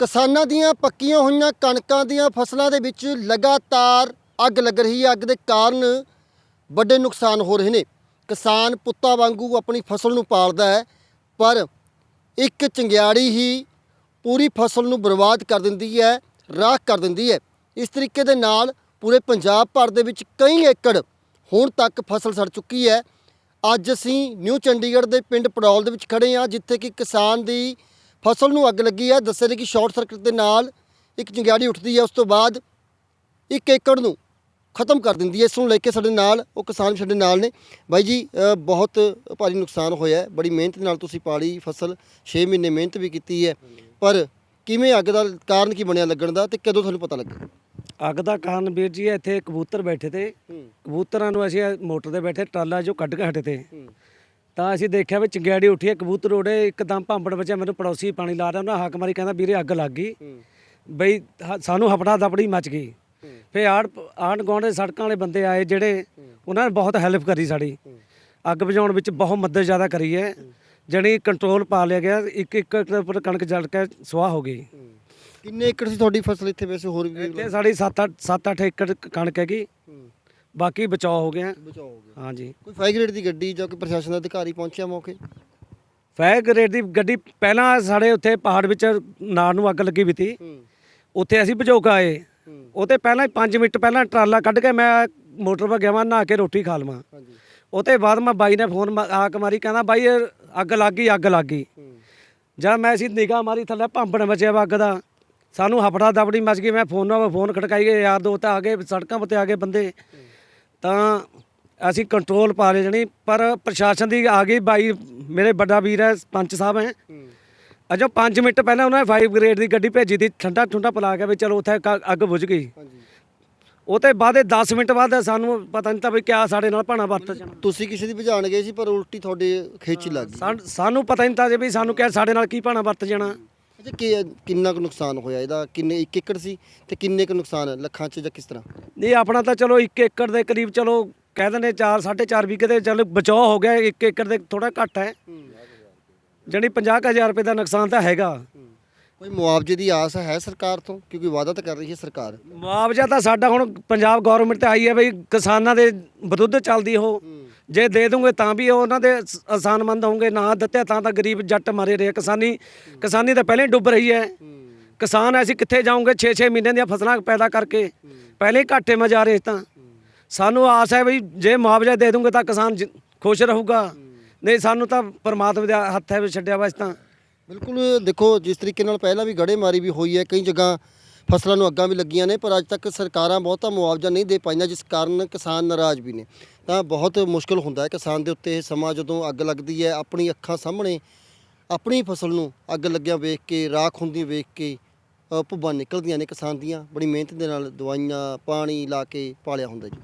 ਕਿਸਾਨਾਂ ਦੀਆਂ ਪੱਕੀਆਂ ਹੋਈਆਂ ਕਣਕਾਂ ਦੀਆਂ ਫਸਲਾਂ ਦੇ ਵਿੱਚ ਲਗਾਤਾਰ ਅੱਗ ਲੱਗ ਰਹੀ ਹੈ। ਅੱਗ ਦੇ ਕਾਰਨ ਵੱਡੇ ਨੁਕਸਾਨ ਹੋ ਰਹੇ ਨੇ। ਕਿਸਾਨ ਪੁੱਤਾਂ ਵਾਂਗੂ ਆਪਣੀ ਫਸਲ ਨੂੰ ਪਾਲਦਾ ਹੈ, ਪਰ ਇੱਕ ਚੰਗਿਆੜੀ ਹੀ ਪੂਰੀ ਫਸਲ ਨੂੰ ਬਰਬਾਦ ਕਰ ਦਿੰਦੀ ਹੈ, ਰਾਖ ਕਰ ਦਿੰਦੀ ਹੈ। ਇਸ ਤਰੀਕੇ ਦੇ ਨਾਲ ਪੂਰੇ ਪੰਜਾਬ ਭਰ ਦੇ ਵਿੱਚ ਕਈ ਏਕੜ ਹੁਣ ਤੱਕ ਫਸਲ ਸੜ ਚੁੱਕੀ ਹੈ। ਅੱਜ ਅਸੀਂ ਨਿਊ ਚੰਡੀਗੜ੍ਹ ਦੇ ਪਿੰਡ ਪੜੌਲ ਦੇ ਵਿੱਚ ਖੜੇ ਹਾਂ, ਜਿੱਥੇ ਕਿ ਕਿਸਾਨ ਦੀ ਫਸਲ ਨੂੰ ਅੱਗ ਲੱਗੀ ਹੈ ਦੱਸਿਆ ਕਿ ਸ਼ਾਰਟ ਸਰਕਟ ਦੇ ਨਾਲ ਇੱਕ ਚੰਗਿਆੜੀ ਉੱਠਦੀ ਹੈ ਉਸ ਤੋਂ ਬਾਅਦ ਇੱਕ ਏਕੜ ਨੂੰ ਖਤਮ ਕਰ ਦਿੰਦੀ ਹੈ ਇਸ ਨੂੰ ਲੈ ਕੇ ਸਾਡੇ ਨਾਲ ਉਹ ਕਿਸਾਨ ਸਾਡੇ ਨਾਲ ਨੇ। ਬਾਈ ਜੀ ਬਹੁਤ ਭਾਰੀ ਨੁਕਸਾਨ ਹੋਇਆ ਬੜੀ ਮਿਹਨਤ ਨਾਲ ਤੁਸੀਂ ਪਾਲੀ ਫਸਲ 6 ਮਹੀਨੇ ਮਿਹਨਤ ਵੀ ਕੀਤੀ ਹੈ। ਪਰ ਕਿਵੇਂ ਅੱਗ ਦਾ ਕਾਰਨ ਕੀ ਬਣਿਆ ਲੱਗਣ ਦਾ ਤੇ ਕਦੋਂ ਤੁਹਾਨੂੰ ਪਤਾ ਲੱਗਾ? ਅੱਗ ਦਾ ਕਾਰਨ ਵੀਰ ਜੀ ਇੱਥੇ ਕਬੂਤਰ ਬੈਠੇ ਤੇ। ਕਬੂਤਰਾਂ ਨੂੰ ਅਸੀਂ ਮੋਟਰ ਤੇ ਬੈਠੇ ਟਰਾਲਾ ਜੋ ਕੱਢ ਕੇ ਹਟੇ ਤੇ। ਤਾਂ ਅਸੀਂ ਦੇਖਿਆ ਵੀ ਚੰਗਿਆੜੀ ਉੱਠੀ ਹੈ ਕਬੂਤਰ ਉੜੇ ਇੱਕਦਮ ਭਾਂਬੜ ਵੱਜਿਆ ਮੈਨੂੰ ਪੜੋਸੀ ਪਾਣੀ ਲਾ ਰਿਹਾ ਉਹਨਾਂ ਹਾਕ ਮਾਰੀ ਕਹਿੰਦਾ ਵੀਰੇ ਅੱਗ ਲੱਗ ਗਈ। ਬਈ ਹ- ਸਾਨੂੰ ਹਫੜਾ ਦਫੜੀ ਮਚ ਗਈ। ਫੇ ਆੜ ਆਂਢ ਗੁਆਂਢ ਦੇ ਸੜਕਾਂ ਵਾਲੇ ਬੰਦੇ ਆਏ ਜਿਹੜੇ ਉਹਨਾਂ ਨੇ ਬਹੁਤ ਹੈਲਪ ਕਰੀ ਸਾਡੀ। ਅੱਗ ਬੁਝਾਉਣ ਵਿੱਚ ਬਹੁਤ ਮਦਦ ਜ਼ਿਆਦਾ ਕਰੀ ਹੈ। ਜਣੀ ਕੰਟਰੋਲ ਪਾ ਲਿਆ ਗਿਆ ਇੱਕ ਇੱਕ ਉੱਪਰ ਕਣਕ ਜਲ ਕੇ ਸੁਆਹ ਹੋ ਗਈ। ਕਿੰਨੇ ਏਕੜ ਸੀ ਤੁਹਾਡੀ ਫਸਲ ਇੱਥੇ ਵੈਸੇ ਹੋਰ ਵੀ ਇੱਥੇ ਸਾਡੀ 7 8 7 8 ਏਕੜ ਕਣਕ ਹੈਗੀ। ਬਾਕੀ ਬਚਾਅ ਹੋ ਗਿਆ। ਬਚਾਓ ਹੋ ਗਿਆ। ਹਾਂਜੀ। ਕੋਈ ਫਾਇਰ ਗ੍ਰੇਡ ਦੀ ਗੱਡੀ ਜਾਂ ਕੋਈ ਪ੍ਰਸ਼ਾਸਨ ਦਾ ਅਧਿਕਾਰੀ ਪਹੁੰਚਿਆ ਮੌਕੇ? ਫਾਇਰ ਗ੍ਰੇਡ ਦੀ ਗੱਡੀ ਪਹਿਲਾਂ ਸਾਡੇ ਉੱਥੇ ਪਹਾੜ ਵਿੱਚ ਨਾੜ ਨੂੰ ਅੱਗ ਲੱਗੀ ਵੀ ਤੀ। ਉੱਥੇ ਅਸੀਂ ਭਜੋ ਕੇ ਆਏ ਉਹ ਤੇ ਪਹਿਲਾਂ ਹੀ 5 ਮਿੰਟ ਪਹਿਲਾਂ ਟਰਾਲਾ ਕੱਢ ਕੇ ਮੈਂ ਮੋਟਰ 'ਤੇ ਗਿਆ ਮੈਂ ਨਹਾ ਕੇ ਰੋਟੀ ਖਾ ਲਵਾਂ। ਹਾਂਜੀ। ਉਹ ਤੇ ਬਾਅਦ ਮੈਂ ਬਾਈ ਨੇ ਫੋਨ ਮ- ਆਕ ਮਾਰੀ ਕਹਿੰਦਾ ਬਾਈ ਇਹ ਅੱਗ ਲੱਗ ਗਈ ਅੱਗ ਲੱਗ ਗਈ। ਜਦ ਮੈਂ ਅਸੀਂ ਨਿਗਾਹ ਮਾਰੀ ਥੱਲੇ ਭਾਂਬੜ ਮਚਿਆ ਵਾ ਅੱਗ ਦਾ। ਸਾਨੂੰ ਹਫੜਾ ਦਬੜੀ ਮਚ ਗਈ ਮੈਂ ਫੋਨਾਂ 'ਤੇ ਫੋਨ ਖੜਕਾਈ ਗਏ ਯਾਰ ਦੋ ਤਾਂ ਆ ਗਏ ਸੜਕਾਂ 'ਤੇ ਆ ਗਏ ਬੰਦੇ। ਤਾਂ ਅਸੀਂ ਕੰਟਰੋਲ ਪਾ ਲਏ ਜਣੀ ਪਰ ਪ੍ਰਸ਼ਾਸਨ ਦੀ ਆ ਗਈ ਬਾਈ ਮੇਰੇ ਵੱਡਾ ਵੀਰ ਹੈ ਪੰਚ ਸਾਹਿਬ ਹੈ। ਅਜੋ 5 ਮਿੰਟ ਪਹਿਲਾਂ ਉਹਨਾਂ ਨੇ 5 ਗ੍ਰੇਡ ਦੀ ਗੱਡੀ ਭੇਜੀ ਤੀ ਠੰਡਾ ਠੁੰਡਾ ਪਿਲਾ ਕੇ ਵੀ ਚਲੋ ਉੱਥੇ ਅੱਗ ਬੁਝ ਗਈ। ਉਹ ਤੇ ਬਾਅਦ 10 ਮਿੰਟ ਬਾਅਦ ਸਾਨੂੰ ਪਤਾ ਨਹੀਂ ਤਾਂ ਵੀ ਕਿਆ ਸਾਡੇ ਨਾਲ ਭਾਣਾ ਵਰਤ ਜਾਣਾ ਤੁਸੀਂ ਕਿਸੇ ਦੀ ਭਜਾਣ ਗਏ ਸੀ ਪਰ ਉਲਟੀ ਤੁਹਾਡੇ ਖੇਚ ਲੱਗ ਗਈ। ਸਾਨ- ਪਤਾ ਨਹੀਂ ਤਾਂ ਜੇ ਵੀ ਸਾਨੂੰ ਕਿਹਾ ਸਾਡੇ ਨਾਲ ਕੀ ਭਾਣਾ ਵਰਤ ਜਾਣਾ। ਅੱਛਾ ਕਿ ਕਿੰਨਾ ਕੁ ਨੁਕਸਾਨ ਹੋਇਆ? ਇਹਦਾ ਕਿੰਨੇ ਇੱਕ ਏਕੜ ਸੀ ਤੇ ਕਿੰਨੇ ਕੁ ਨੁਕਸਾਨ ਲੱਖਾਂ ਚ ਜਾਂ ਕਿਸ ਤਰ੍ਹਾਂ? ਨਹੀਂ ਆਪਣਾ ਤਾਂ ਚਲੋ 1 ਏਕੜ ਦੇ ਕਰੀਬ ਚਲੋ ਕਹਿ ਦਿੰਦੇ 4 4.5 ਵਿਗੇ ਦੇ ਚਲੋ ਬਚਾਅ ਹੋ ਗਿਆ 1 ਏਕੜ ਦੇ ਥੋੜਾ ਘੱਟ ਹੈ। ਜਾਣੀ 50000 ਰੁਪਏ ਦਾ ਨੁਕਸਾਨ ਤਾਂ ਹੈਗਾ। ਕੋਈ ਮੁਆਵਜ਼ੇ ਦੀ ਆਸ ਹੈ ਸਰਕਾਰ ਤੋਂ? ਕਿਉਂਕਿ ਵਾਅਦਾ ਤਾਂ ਕਰ ਰਹੀ ਹੈ ਸਰਕਾਰ। ਮੁਆਵਜ਼ਾ ਤਾਂ ਸਾਡਾ ਹੁਣ ਪੰਜਾਬ ਗਵਰਨਮੈਂਟ ਤੇ ਆਈ ਹੈ ਬਈ ਕਿਸਾਨਾਂ ਦੇ ਵਿਰੁੱਧ ਚੱਲਦੀ ਉਹ। ਜੇ ਦੇ ਦੂੰਗੇ ਤਾਂ ਵੀ ਉਹ ਉਹਨਾਂ ਦੇ ਆਸਾਨਮੰਦ ਹੋਣਗੇ, ਨਾ ਦਿੱਤੇ ਤਾਂ ਤਾਂ ਗਰੀਬ ਜੱਟ ਮਾਰੇ ਰਹੇ ਕਿਸਾਨੀ ਕਿਸਾਨੀ ਤਾਂ ਪਹਿਲਾਂ ਹੀ ਡੁੱਬ ਰਹੀ ਹੈ। ਕਿਸਾਨ ਅਸੀਂ ਕਿੱਥੇ ਜਾਓਗੇ 6-6 ਮਹੀਨੇ ਦੀਆਂ ਫਸਲਾਂ ਪੈਦਾ ਕਰਕੇ? ਪਹਿਲੇ ਹੀ ਘਾਟੇ ਮਾ ਜਾ ਰਹੇ ਤਾਂ। ਸਾਨੂੰ ਆਸ ਹੈ ਵੀ ਜੇ ਮੁਆਵਜ਼ਾ ਦੇ ਦੂੰਗੇ ਤਾਂ ਕਿਸਾਨ ਖੁਸ਼ ਰਹੂਗਾ। ਨਹੀਂ, ਸਾਨੂੰ ਤਾਂ ਪਰਮਾਤਮਾ ਦੇ ਹੱਥ ਹੈ ਵੀ ਛੱਡਿਆ ਵਾ ਤਾਂ। ਬਿਲਕੁਲ, ਦੇਖੋ, ਜਿਸ ਤਰੀਕੇ ਨਾਲ ਪਹਿਲਾਂ ਵੀ ਗੜੇਮਾਰੀ ਵੀ ਹੋਈ ਹੈ, ਕਈ ਜਗ੍ਹਾ ਫਸਲਾਂ ਨੂੰ ਅੱਗਾਂ ਵੀ ਲੱਗੀਆਂ ਨੇ, ਪਰ ਅੱਜ ਤੱਕ ਸਰਕਾਰਾਂ ਬਹੁਤਾ ਮੁਆਵਜ਼ਾ ਨਹੀਂ ਦੇ ਪਾਈਆਂ, ਜਿਸ ਕਾਰਨ ਕਿਸਾਨ ਨਾਰਾਜ਼ ਵੀ ਨੇ। ਤਾਂ ਬਹੁਤ ਮੁਸ਼ਕਲ ਹੁੰਦਾ ਹੈ ਕਿਸਾਨ ਦੇ ਉੱਤੇ ਇਹ ਸਮਾਂ ਜਦੋਂ ਅੱਗ ਲੱਗਦੀ ਹੈ, ਆਪਣੀ ਅੱਖਾਂ ਸਾਹਮਣੇ ਆਪਣੀ ਫਸਲ ਨੂੰ ਅੱਗ ਲੱਗਿਆ ਵੇਖ ਕੇ, ਰਾਖ ਹੁੰਦੀ ਵੇਖ ਕੇ ਭੁੱਬਾਂ ਨਿਕਲਦੀਆਂ ਨੇ ਕਿਸਾਨ ਦੀਆਂ। ਬੜੀ ਮਿਹਨਤ ਦੇ ਨਾਲ ਦਵਾਈਆਂ, ਪਾਣੀ ਲਾ ਕੇ ਪਾਲਿਆ ਹੁੰਦਾ ਜੀ।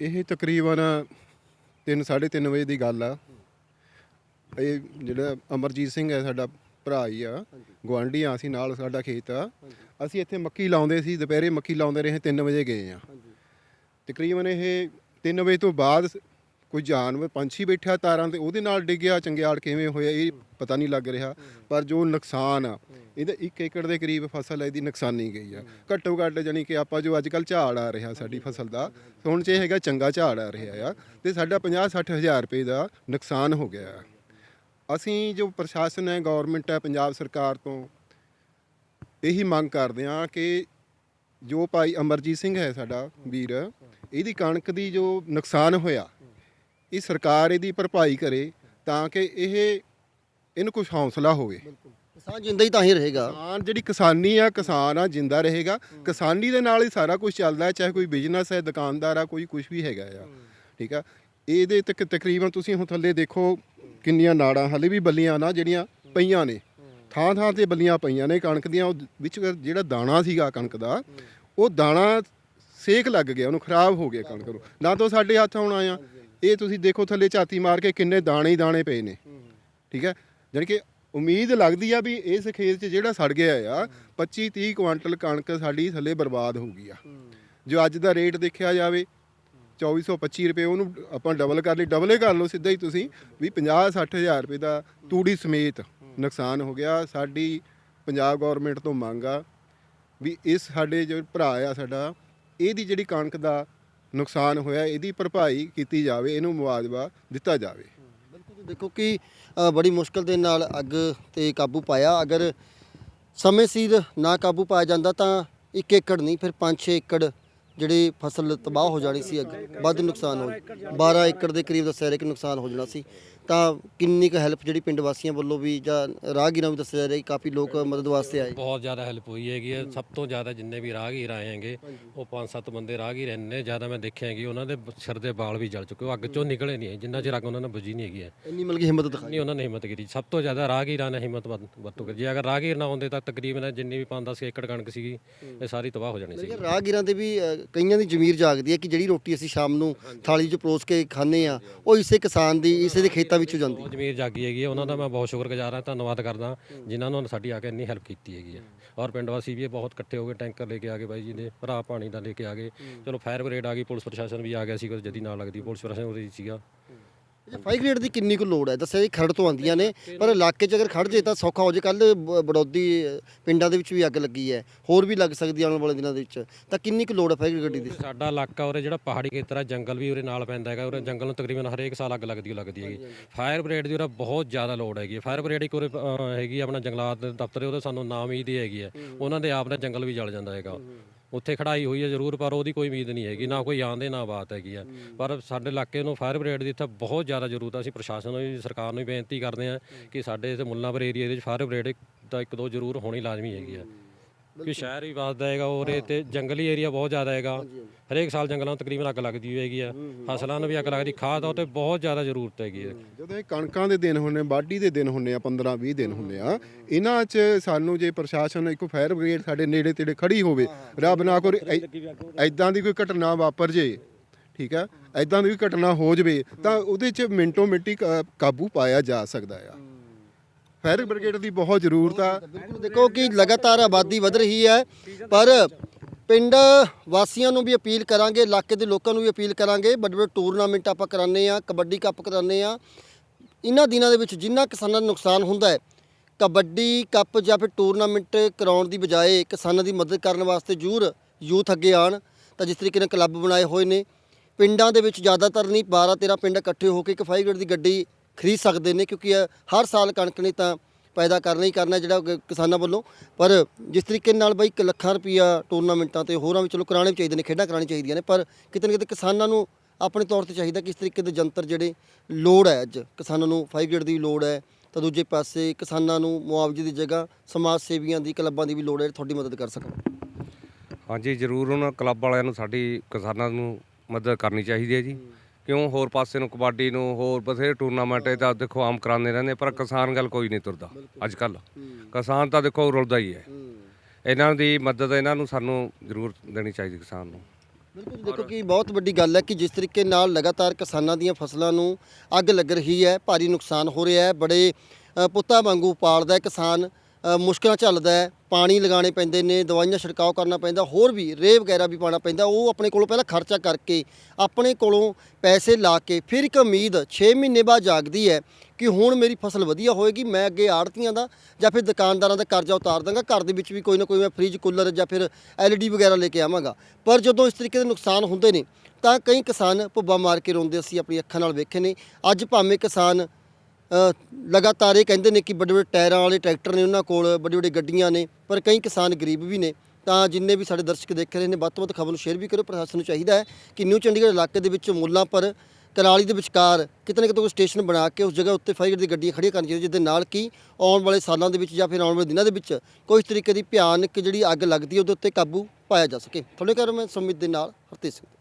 ਇਹ ਤਕਰੀਬਨ 3:30 ਵਜੇ ਦੀ ਗੱਲ ਆ। ਇਹ ਜਿਹੜਾ ਅਮਰਜੀਤ ਸਿੰਘ ਹੈ ਸਾਡਾ ਭਰਾ ਹੀ ਆ। ਗਵਾਂਢੀ ਆ ਅਸੀਂ ਨਾਲ ਸਾਡਾ ਖੇਤ ਆ। ਅਸੀਂ ਇੱਥੇ ਮੱਕੀ ਲਾਉਂਦੇ ਸੀ ਦੁਪਹਿਰੇ ਮੱਕੀ ਲਾਉਂਦੇ ਰਹੇ 3 ਵਜੇ ਗਏ ਆ। ਤਕਰੀਬਨ ਇਹ 3 ਵਜੇ ਤੋਂ ਬਾਅਦ ਕੋਈ ਜਾਨਵਰ ਪੰਛੀ ਬੈਠਾ ਤਾਰਾਂ ਤੇ ਉਹਦੇ ਨਾਲ ਡਿੱਗਿਆ ਚੰਗਿਆੜ ਕਿਵੇਂ ਹੋਇਆ ਇਹ ਪਤਾ ਨਹੀਂ ਲੱਗ ਰਿਹਾ। ਪਰ ਜੋ ਨੁਕਸਾਨ ਆ ਇਹਦਾ 1 ਏਕੜ ਦੇ ਕਰੀਬ ਫਸਲ ਇਹਦੀ ਨੁਕਸਾਨੀ ਗਈ ਆ। ਘੱਟੋ ਘੱਟ ਜਾਨੀ ਕਿ ਆਪਾਂ ਜੋ ਅੱਜ ਕੱਲ ਝਾੜ ਆ ਰਿਹਾ ਸਾਡੀ ਫਸਲ ਦਾ ਹੁਣ ਚ ਇਹ ਹੈਗਾ ਚੰਗਾ ਝਾੜ ਆ ਰਿਹਾ ਆ। ਤੇ ਸਾਡਾ 50 60 ਹਜ਼ਾਰ ਰੁਪਏ ਦਾ ਨੁਕਸਾਨ ਹੋ ਗਿਆ ਅਸੀਂ ਜੋ ਪ੍ਰਸ਼ਾਸਨ ਹੈ ਗਵਰਨਮੈਂਟ ਹੈ ਪੰਜਾਬ ਸਰਕਾਰ ਤੋਂ ਇਹੀ ਮੰਗ ਕਰਦੇ ਹਾਂ ਕਿ ਜੋ ਭਾਈ ਅਮਰਜੀਤ ਸਿੰਘ ਹੈ ਸਾਡਾ ਵੀਰ ਇਹਦੀ ਕਣਕ ਦੀ ਜੋ ਨੁਕਸਾਨ ਹੋਇਆ ਇਹ ਸਰਕਾਰ ਇਹਦੀ ਭਰਪਾਈ ਕਰੇ ਤਾਂ ਕਿ ਇਹ ਇਹਨੂੰ ਕੁਝ ਹੌਸਲਾ ਹੋਵੇ। ਕਿਸਾਨ ਜਿੰਦਾ ਹੀ ਤਾਂ ਹੀ ਰਹੇਗਾ। ਕਿਸਾਨ ਜਿਹੜੀ ਕਿਸਾਨੀ ਆ ਕਿਸਾਨ ਆ ਜਿੰਦਾ ਰਹੇਗਾ। ਕਿਸਾਨੀ ਦੇ ਨਾਲ ਹੀ ਸਾਰਾ ਕੁਝ ਚੱਲਦਾ ਹੈ ਚਾਹੇ ਕੋਈ ਬਿਜ਼ਨਸ ਹੈ ਦੁਕਾਨਦਾਰ ਆ ਕੋਈ ਕੁਝ ਵੀ ਹੈਗਾ ਆ। ਠੀਕ ਆ? ਇਹਦੇ ਤੱਕ ਤਕਰੀਬਨ ਤੁਸੀਂ ਹੁਣ ਥੱਲੇ ਦੇਖੋ ਕਿੰਨੀਆਂ ਨਾੜਾਂ ਹਲੇ ਵੀ ਬੱਲੀਆਂ ਨਾ ਜਿਹੜੀਆਂ ਪਈਆਂ ਨੇ। ਥਾਂ ਥਾਂ ਤੇ ਬੱਲੀਆਂ ਪਈਆਂ ਨੇ ਕਣਕ ਦੀਆਂ ਉਹ ਵਿੱਚ ਜਿਹੜਾ ਦਾਣਾ ਸੀਗਾ ਕਣਕ ਦਾ ਉਹ ਦਾਣਾ ਸੇਕ ਲੱਗ ਗਿਆ ਉਹਨੂੰ ਖਰਾਬ ਹੋ ਗਿਆ ਕਣਕ ਨੂੰ। ਨਾ ਤਾਂ ਸਾਡੇ ਹੱਥ ਆਉਣਾ ਆ ਇਹ ਤੁਸੀਂ ਦੇਖੋ ਥੱਲੇ ਝਾਤੀ ਮਾਰ ਕੇ ਕਿੰਨੇ ਦਾਣੇ ਹੀ ਦਾਣੇ ਪਏ ਨੇ। ਠੀਕ ਹੈ? ਜਾਣੀ ਕਿ ਉਮੀਦ ਲੱਗਦੀ ਆ ਵੀ ਇਸ ਖੇਤ 'ਚ ਜਿਹੜਾ ਸੜ ਗਿਆ ਆ 25 30 ਕੁਆਂਟਲ ਕਣਕ ਸਾਡੀ ਥੱਲੇ ਬਰਬਾਦ ਹੋ ਗਈ ਆ। ਜੋ ਅੱਜ ਦਾ ਰੇਟ ਦੇਖਿਆ ਜਾਵੇ 2425 ਰੁਪਏ ਉਹਨੂੰ ਆਪਾਂ ਡਬਲ ਕਰ ਲਈ। ਡਬਲ ਹੀ ਕਰ ਲਓ ਸਿੱਧਾ ਹੀ ਤੁਸੀਂ ਵੀ 50 60000 ਰੁਪਏ ਦਾ ਤੂੜੀ ਸਮੇਤ ਨੁਕਸਾਨ ਹੋ ਗਿਆ। ਸਾਡੀ ਪੰਜਾਬ ਗਵਰਨਮੈਂਟ ਤੋਂ ਮੰਗ ਆ ਵੀ ਇਸ ਸਾਡੇ ਜੋ ਭਰਾ ਆ ਸਾਡਾ, ਇਹਦੀ ਜਿਹੜੀ ਕਣਕ ਦਾ ਨੁਕਸਾਨ ਹੋਇਆ, ਇਹਦੀ ਭਰਪਾਈ ਕੀਤੀ ਜਾਵੇ, ਇਹਨੂੰ ਮੁਆਵਜ਼ਾ ਦਿੱਤਾ ਜਾਵੇ। ਬਿਲਕੁਲ ਦੇਖੋ ਕਿ ਬੜੀ ਮੁਸ਼ਕਲ ਦੇ ਨਾਲ ਅੱਗ ਤੇ ਕਾਬੂ ਪਾਇਆ। ਅਗਰ ਸਮੇਂ ਸਿਰ ਨਾ ਕਾਬੂ ਪਾਇਆ ਜਾਂਦਾ ਤਾਂ 1 ਏਕੜ ਨਹੀਂ, ਫਿਰ 5-6 ਏਕੜ ਜਿਹੜੀ ਫਸਲ ਤਬਾਹ ਹੋ ਜਾਣੀ ਸੀ ਅੱਗ, ਵੱਧ ਨੁਕਸਾਨ ਹੋ 12 ਏਕੜ ਦੇ ਕਰੀਬ ਦੱਸਿਆ ਰਿਹਾ ਕਿ ਨੁਕਸਾਨ ਹੋ ਜਾਣਾ ਸੀ। ਤਾਂ ਕਿੰਨੀ ਕੁ ਹੈਲਪ ਜਿਹੜੀ ਪਿੰਡ ਵਾਸੀਆਂ ਵੱਲੋਂ ਵੀ ਜਾਂ ਰਾਹਗੀਰਾਂ ਵੀ ਦੱਸਿਆ ਜਾ ਰਿਹਾ ਕਿ ਕਾਫੀ ਲੋਕ ਮਦਦ ਵਾਸਤੇ ਆਏ। ਬਹੁਤ ਜ਼ਿਆਦਾ ਹੈਲਪ ਹੋਈ ਹੈਗੀ ਹੈ। ਸਭ ਤੋਂ ਜ਼ਿਆਦਾ ਜਿੰਨੇ ਵੀ ਰਾਹਗੀਰ ਆਏ ਹੈਗੇ ਉਹ ਪੰਜ ਸੱਤ ਬੰਦੇ ਰਾਹਗੀਰ ਇੰਨੇ ਜ਼ਿਆਦਾ ਮੈਂ ਦੇਖਿਆ ਹੈਗੀ ਉਹਨਾਂ ਦੇ ਸਿਰ ਦੇ ਵਾਲ ਵੀ ਜਲ ਚੁੱਕੇ ਉਹ ਅੱਗ ਚੋਂ ਨਿਕਲੇ ਨਹੀਂ ਹੈ, ਜਿੰਨਾ ਚਿਰ ਅੱਗ ਉਹਨਾਂ ਨਾਲ ਬੁਝੀ ਨਹੀਂ ਹੈਗੀ ਹੈ। ਇੰਨੀ ਮਤਲਬ ਕਿ ਹਿੰਮਤ ਦਿਖਾਈ। ਨਹੀਂ ਉਹਨਾਂ ਨੇ ਹਿੰਮਤ ਕੀਤੀ। ਸਭ ਤੋਂ ਜ਼ਿਆਦਾ ਰਾਹਗੀਰਾਂ ਨੇ ਹਿੰਮਤ ਵਰ- ਵਰਤੋਂ ਕੀਤੀ। ਜੇ ਅਗਰ ਰਾਹਗੀਰ ਨਾ ਹੁੰਦੇ ਤਾਂ ਤਕਰੀਬਨ ਜਿੰਨੀ ਵੀ 5-10 ਏਕੜ ਕਣਕ ਸੀਗੀ ਇਹ ਸਾਰੀ ਤਬਾਹ ਹੋ ਜਾਣੀ ਸੀ ਲੇਕਿਨ ਰਾਹਗੀਰਾਂ ਦੇ ਵੀ ਅ, ਕਈਆਂ ਦੀ ਜ਼ਮੀਰ ਜਾਗਦੀ ਹੈ ਕਿ ਜਿਹੜੀ ਰੋਟੀ ਅਸੀਂ ਸ਼ਾਮ ਨੂੰ ਥਾਲੀ 'ਚ ਪਰੋਸ ਕੇ ਖਾਂਦੇ ਆ ਉਹ ਇਸੇ ਕਿਸਾਨ ਦੀ ਇਸੇ ਦੇ ਖੇਤਾਂ ਵਿੱਚੋਂ ਜਾਂਦੀ। ਬਹੁਤ ਜ਼ਮੀਰ ਜਾਗੀ ਹੈਗੀ ਹੈ, ਉਹਨਾਂ ਦਾ ਮੈਂ ਬਹੁਤ ਸ਼ੁਕਰਗੁਜ਼ਾਰ ਹਾਂ, ਧੰਨਵਾਦ ਕਰਦਾ, ਜਿਨ੍ਹਾਂ ਨੇ ਸਾਡੀ ਆ ਕੇ ਇੰਨੀ ਹੈਲਪ ਕੀਤੀ ਹੈਗੀ ਹੈ। ਔਰ ਪਿੰਡ ਵਾਸੀ ਵੀ ਇਹ ਬਹੁਤ ਇਕੱਠੇ ਹੋ ਕੇ ਟੈਂਕਰ ਲੈ ਕੇ ਆ ਗਏ ਬਾਈ ਜੀ ਦੇ, ਭਰਾ ਪਾਣੀ ਦਾ ਲੈ ਕੇ ਆ ਗਏ। ਚਲੋ ਫਾਇਰ ਬ੍ਰਿਗੇਡ ਆ ਗਈ, ਪੁਲਿਸ ਪ੍ਰਸ਼ਾਸਨ ਵੀ ਆ ਗਿਆ ਸੀ ਕੋਈ ਜਦੀ ਨਾਲ ਲੱਗਦੀ, ਪੁਲਿਸ ਪ੍ਰਸ਼ਾਸਨ ਉਰੇ ਹੀ ਸੀਗਾ। ਇਹ ਫਾਈਵ ਗ੍ਰੇਡ ਦੀ ਕਿੰਨੀ ਕੁ ਲੋੜ ਹੈ? ਦੱਸਿਆ ਜੀ ਖਰੜ ਤੋਂ ਆਉਂਦੀਆਂ ਨੇ ਪਰ ਇਲਾਕੇ 'ਚ ਅਗਰ ਖੜ ਜੇ ਤਾਂ ਸੌਖਾ ਹੋ ਜੇ। ਕੱਲ ਬੜੌਦੀ ਪਿੰਡਾਂ ਦੇ ਵਿੱਚ ਵੀ ਅੱਗ ਲੱਗੀ ਹੈ। ਹੋਰ ਵੀ ਲੱਗ ਸਕਦੀ ਆਉਣ ਵਾਲੇ ਦਿਨਾਂ ਦੇ ਵਿੱਚ। ਤਾਂ ਕਿੰਨੀ ਕੁ ਲੋੜ ਹੈ ਫਾਈਵ ਗੱਡੀ ਦੀ? ਸਾਡਾ ਇਲਾਕਾ ਉਰੇ ਜਿਹੜਾ ਪਹਾੜੀ ਖੇਤਰ ਹੈ ਜੰਗਲ ਵੀ ਉਰੇ ਨਾਲ ਪੈਂਦਾ ਹੈਗਾ। ਉਰੇ ਜੰਗਲ ਨੂੰ ਤਕਰੀਬਨ ਹਰੇਕ ਸਾਲ ਅੱਗ ਲੱਗਦੀ ਓ ਲੱਗਦੀ ਹੈਗੀ। ਫਾਇਰ ਬ੍ਰਿਗੇਡ ਦੀ ਉਰੇ ਬਹੁਤ ਜ਼ਿਆਦਾ ਲੋੜ ਹੈਗੀ ਫਾਇਰ ਬ੍ਰਿਗੇਡ ਇੱਕ ਉਰੇ ਅ, ਹੈਗੀ ਆਪਣਾ ਜੰਗਲਾਤ ਦਫ਼ਤਰ ਉਹਦਾ ਸਾਨੂੰ ਨਾਮ ਹੀ ਦੀ ਹੈਗੀ ਹੈ। ਉਹਨਾਂ ਦੇ ਆਪ ਦਾ ਜੰਗਲ ਵੀ ਜਲ ਜਾਂਦਾ ਹੈਗਾ। ਉੱਥੇ ਖੜਾਈ ਹੋਈ ਹੈ ਜ਼ਰੂਰ ਪਰ ਉਹਦੀ ਕੋਈ ਉਮੀਦ ਨਹੀਂ ਹੈਗੀ ਨਾ ਕੋਈ ਆਂਦੇ ਨਾ ਬਾਤ ਹੈਗੀ ਆ। ਪਰ ਸਾਡੇ ਇਲਾਕੇ ਨੂੰ ਫਾਇਰ ਬ੍ਰਿਗੇਡ ਦੀ ਇੱਥੇ ਬਹੁਤ ਜ਼ਿਆਦਾ ਜ਼ਰੂਰਤ ਆ। ਅਸੀਂ ਪ੍ਰਸ਼ਾਸਨ ਨੂੰ ਵੀ ਸਰਕਾਰ ਨੂੰ ਵੀ ਬੇਨਤੀ ਕਰਦੇ ਹਾਂ ਕਿ ਸਾਡੇ ਇਸ ਮੁੱਲਾਂਪੁਰ ਏਰੀਆ ਦੇ ਵਿੱਚ ਫਾਇਰ ਬ੍ਰਿਗੇਡ ਦਾ ਇੱਕ ਦੋ ਜ਼ਰੂਰ ਹੋਣੀ ਲਾਜ਼ਮੀ ਹੈਗੀ ਆ। ਕਿ ਸ਼ਹਿਰ ਵੀ ਵੱਸਦਾ ਹੈਗਾ ਉਰੇ ਤੇ ਜੰਗਲੀ ਏਰੀਆ ਬਹੁਤ ਜ਼ਿਆਦਾ ਹੈਗਾ। ਹਰੇਕ ਸਾਲ ਜੰਗਲਾਂ ਨੂੰ ਤਕਰੀਬਨ ਅੱਗ ਲੱਗਦੀ ਹੈਗੀ ਆ। ਫਸਲਾਂ ਨੂੰ ਵੀ ਅੱਗ ਲੱਗਦੀ ਖਾਦ ਆ ਉਹ ਤੇ ਬਹੁਤ ਜ਼ਿਆਦਾ ਜ਼ਰੂਰਤ ਹੈਗੀ ਹੈ ਜਦੋਂ ਇਹ ਕਣਕਾਂ ਦੇ ਦਿਨ ਹੁੰਨੇ ਵਾਢੀ ਦੇ ਦਿਨ ਹੁੰਨੇ ਆ 15 20 ਦਿਨ ਹੁੰਨੇ ਆ ਇਹਨਾਂ 'ਚ ਸਾਨੂੰ ਜੇ ਪ੍ਰਸ਼ਾਸਨ ਇੱਕ ਫਾਇਰ ਬ੍ਰਿਗੇਡ ਸਾਡੇ ਨੇੜੇ ਤੇੜੇ ਖੜੀ ਹੋਵੇ ਰੱਬ ਨਾ ਕੋਈ ਐਦਾਂ ਦੀ ਕੋਈ ਘਟਨਾ ਵਾਪਰ ਜੇ ਠੀਕ ਆ? ਐਦਾਂ ਦੀ ਕੋਈ ਘਟਨਾ ਹੋ ਜਵੇ ਤਾਂ ਉਹਦੇ 'ਚ ਮਿੰਟੋ ਮਿੰਟੀ ਕਾਬੂ ਪਾਇਆ ਜਾ ਸਕਦਾ ਆ। ਫਾਇਰ ਬ੍ਰਿਗੇਡ ਦੀ ਬਹੁਤ ਜ਼ਰੂਰਤ ਆ। ਬਿਲਕੁਲ ਦੇਖੋ ਕਿ ਲਗਾਤਾਰ ਆਬਾਦੀ ਵਧ ਰਹੀ ਹੈ ਪਰ ਪਿੰਡ ਵਾਸੀਆਂ ਨੂੰ ਵੀ ਅਪੀਲ ਕਰਾਂਗੇ ਇਲਾਕੇ ਦੇ ਲੋਕਾਂ ਨੂੰ ਵੀ ਅਪੀਲ ਕਰਾਂਗੇ ਵੱਡੇ ਵੱਡੇ ਟੂਰਨਾਮੈਂਟ ਆਪਾਂ ਕਰਾਉਂਦੇ ਆ ਕਬੱਡੀ ਕੱਪ ਕਰਾਉਂਦੇ ਆ ਇਹਨਾਂ ਦਿਨਾਂ ਦੇ ਵਿੱਚ ਜਿੰਨਾ ਕਿਸਾਨਾਂ ਦਾ ਨੁਕਸਾਨ ਹੁੰਦਾ ਹੈ ਕਬੱਡੀ ਕੱਪ ਜਾਂ ਫਿਰ ਟੂਰਨਾਮੈਂਟ ਕਰਾਉਣ ਦੀ ਬਜਾਏ ਕਿਸਾਨਾਂ ਦੀ ਮਦਦ ਕਰਨ ਵਾਸਤੇ ਜ਼ਰੂਰ ਯੂਥ ਅੱਗੇ ਆਣ ਤਾਂ ਜਿਸ ਤਰੀਕੇ ਨਾਲ ਕਲੱਬ ਬਣਾਏ ਹੋਏ ਨੇ ਪਿੰਡਾਂ ਦੇ ਵਿੱਚ ਜ਼ਿਆਦਾਤਰ ਨਹੀਂ 12 13 ਪਿੰਡ ਇਕੱਠੇ ਹੋ ਕੇ ਇੱਕ ਫਾਈਵ ਗ੍ਰੇਡ ਦੀ ਗੱਡੀ ਖਰੀਦ ਸਕਦੇ ਨੇ ਕਿਉਂਕਿ ਇਹ ਹਰ ਸਾਲ ਕਣਕ ਨੇ ਤਾਂ ਪੈਦਾ ਕਰਨਾ ਹੀ ਕਰਨਾ ਜਿਹੜਾ ਕ- ਕਿਸਾਨਾਂ ਵੱਲੋਂ। ਪਰ ਜਿਸ ਤਰੀਕੇ ਨਾਲ ਬਈ ਇੱਕ ਲੱਖਾਂ ਰੁਪਈਆ ਟੂਰਨਾਮੈਂਟਾਂ ਤੇ ਹੋਰਾਂ ਵੀ ਚਲੋ ਕਰਾਉਣੇ ਵੀ ਚਾਹੀਦੇ ਨੇ, ਖੇਡਾਂ ਕਰਾਉਣੀਆਂ ਚਾਹੀਦੀਆਂ ਨੇ, ਪਰ ਕਿਤੇ ਨਾ ਕਿਤੇ ਕਿਸਾਨਾਂ ਨੂੰ ਆਪਣੇ ਤੌਰ ਤੇ ਚਾਹੀਦਾ ਕਿ ਇਸ ਤਰੀਕੇ ਦੇ ਜੰਤਰ ਜਿਹੜੇ ਲੋੜ ਹੈ ਅੱਜ। ਕਿਸਾਨਾਂ ਨੂੰ ਫਾਈਵ ਗ੍ਰੇਡ ਦੀ ਲੋੜ ਹੈ, ਤਾਂ ਦੂਜੇ ਪਾਸੇ ਕਿਸਾਨਾਂ ਨੂੰ ਮੁਆਵਜ਼ੇ ਦੀ ਜਗ੍ਹਾ, ਸਮਾਜ ਸੇਵੀਆਂ ਦੀ, ਕਲੱਬਾਂ ਦੀ ਵੀ ਲੋੜ ਹੈ ਤੁਹਾਡੀ ਮਦਦ ਕਰ ਸਕਣ। ਹਾਂਜੀ, ਜ਼ਰੂਰ ਉਹਨਾਂ ਕਲੱਬ ਵਾਲਿਆਂ ਨੂੰ ਸਾਡੀ ਕਿਸਾਨਾਂ ਨੂੰ ਮਦਦ ਕਰਨੀ ਚਾਹੀਦੀ ਹੈ ਜੀ। ਕਿਉਂ? ਹੋਰ ਪਾਸੇ ਨੂੰ ਕਬੱਡੀ ਨੂੰ ਹੋਰ ਬਥੇਰੇ ਟੂਰਨਾਮੈਂਟ ਇਹ ਤਾਂ ਦੇਖੋ ਆਮ ਕਰਾਉਂਦੇ ਰਹਿੰਦੇ ਪਰ ਕਿਸਾਨ ਗੱਲ ਕੋਈ ਨਹੀਂ ਤੁਰਦਾ ਅੱਜ ਕੱਲ ਕਿਸਾਨ ਤਾਂ ਦੇਖੋ ਰੁਲਦਾ ਹੀ ਹੈ। ਇਹਨਾਂ ਦੀ ਮਦਦ ਇਹਨਾਂ ਨੂੰ ਸਾਨੂੰ ਜ਼ਰੂਰ ਦੇਣੀ ਚਾਹੀਦੀ ਕਿਸਾਨ ਨੂੰ। ਬਿਲਕੁਲ ਦੇਖੋ ਕਿ ਬਹੁਤ ਵੱਡੀ ਗੱਲ ਹੈ ਕਿ ਜਿਸ ਤਰੀਕੇ ਨਾਲ ਲਗਾਤਾਰ ਕਿਸਾਨਾਂ ਦੀਆਂ ਫਸਲਾਂ ਨੂੰ ਅੱਗ ਲੱਗ ਰਹੀ ਹੈ ਭਾਰੀ ਨੁਕਸਾਨ ਹੋ ਰਿਹਾ ਹੈ ਬੜੇ ਪੁੱਤਾਂ ਵਾਂਗੂ ਪਾਲਦਾ ਕਿਸਾਨ। ਮੁਸ਼ਕਲਾਂ ਝੱਲਦਾ ਹੈ, ਪਾਣੀ ਲਗਾਉਣੇ ਪੈਂਦੇ ਨੇ, ਦਵਾਈਆਂ ਛਿੜਕਾਓ ਕਰਨਾ ਪੈਂਦਾ, ਹੋਰ ਵੀ ਰੇਹ ਵਗੈਰਾ ਵੀ ਪਾਣਾ ਪੈਂਦਾ, ਉਹ ਆਪਣੇ ਕੋਲੋਂ ਪਹਿਲਾਂ ਖਰਚਾ ਕਰਕੇ ਆਪਣੇ ਕੋਲੋਂ ਪੈਸੇ ਲਾ ਕੇ ਫਿਰ ਇੱਕ ਉਮੀਦ 6 ਮਹੀਨੇ ਬਾਅਦ ਜਾਗਦੀ ਹੈ ਕਿ ਹੁਣ ਮੇਰੀ ਫਸਲ ਵਧੀਆ ਹੋਏਗੀ, ਮੈਂ ਅੱਗੇ ਆੜਤੀਆਂ ਦਾ ਜਾਂ ਫਿਰ ਦੁਕਾਨਦਾਰਾਂ ਦਾ ਕਰਜ਼ਾ ਉਤਾਰ ਦਾਂਗਾ, ਘਰ ਦੇ ਵਿੱਚ ਵੀ ਕੋਈ ਨਾ ਕੋਈ ਮੈਂ ਫ੍ਰਿਜ ਕੂਲਰ ਜਾਂ ਫਿਰ ਐਲਈਡੀ ਵਗੈਰਾ ਲੈ ਕੇ ਆਵਾਂਗਾ। ਪਰ ਜਦੋਂ ਇਸ ਤਰੀਕੇ ਦੇ ਨੁਕਸਾਨ ਹੁੰਦੇ ਨੇ, ਤਾਂ ਕਈ ਕਿਸਾਨ ਭੁੱਬਾ ਮਾਰ ਕੇ ਰੋਂਦੇ, ਅਸੀਂ ਆਪਣੀ ਅੱਖਾਂ ਨਾਲ ਵੇਖੇ ਨੇ। ਅੱਜ ਭਾਵੇਂ ਕਿਸਾਨ ਲਗਾਤਾਰ ਇਹ ਕਹਿੰਦੇ ਨੇ ਕਿ ਵੱਡੇ ਵੱਡੇ ਟਾਇਰਾਂ ਵਾਲੇ ਟਰੈਕਟਰ ਨੇ ਉਹਨਾਂ ਕੋਲ ਵੱਡੀ ਵੱਡੀ ਗੱਡੀਆਂ ਨੇ, ਪਰ ਕਈ ਕਿਸਾਨ ਗਰੀਬ ਵੀ ਨੇ। ਤਾਂ ਜਿੰਨੇ ਵੀ ਸਾਡੇ ਦਰਸ਼ਕ ਦੇਖ ਰਹੇ ਨੇ, ਵੱਧ ਤੋਂ ਵੱਧ ਖਬਰ ਨੂੰ ਸ਼ੇਅਰ ਵੀ ਕਰੋ, ਪ੍ਰਸ਼ਾਸਨ ਨੂੰ ਚਾਹੀਦਾ ਹੈ ਕਿ ਨਿਊ ਚੰਡੀਗੜ੍ਹ ਇਲਾਕੇ ਦੇ ਵਿੱਚ ਮੁੱਲਾਂ ਪਰ ਕਰਾਲੀ ਦੇ ਵਿਚਕਾਰ ਕਿਤੇ ਨਾ ਕਿਤੇ ਕੋਈ ਸਟੇਸ਼ਨ ਬਣਾ ਕੇ ਉਸ ਜਗ੍ਹਾ ਉੱਤੇ ਫਾਇਰ ਦੀ ਗੱਡੀਆਂ ਖੜੀਆਂ ਕਰਨੀਆਂ ਚਾਹੀਦੀਆਂ, ਜਿਹਦੇ ਨਾਲ ਕਿ ਆਉਣ ਵਾਲੇ ਸਾਲਾਂ ਦੇ ਵਿੱਚ ਜਾਂ ਫਿਰ ਆਉਣ ਵਾਲੇ ਦਿਨਾਂ ਦੇ ਵਿੱਚ ਕੋਈ ਤਰੀਕੇ ਦੀ ਭਿਆਨਕ ਜਿਹੜੀ ਅੱਗ ਲੱਗਦੀ ਹੈ, ਉਹਦੇ ਉੱਤੇ ਕਾਬੂ ਪਾਇਆ ਜਾ ਸਕੇ। ਤੁਹਾਡੇ ਘਰ ਮੈਂ ਸੁਮਿਤ ਦੇ ਨਾਲ ਹਰਤੇਜ ਸਿੰਘ।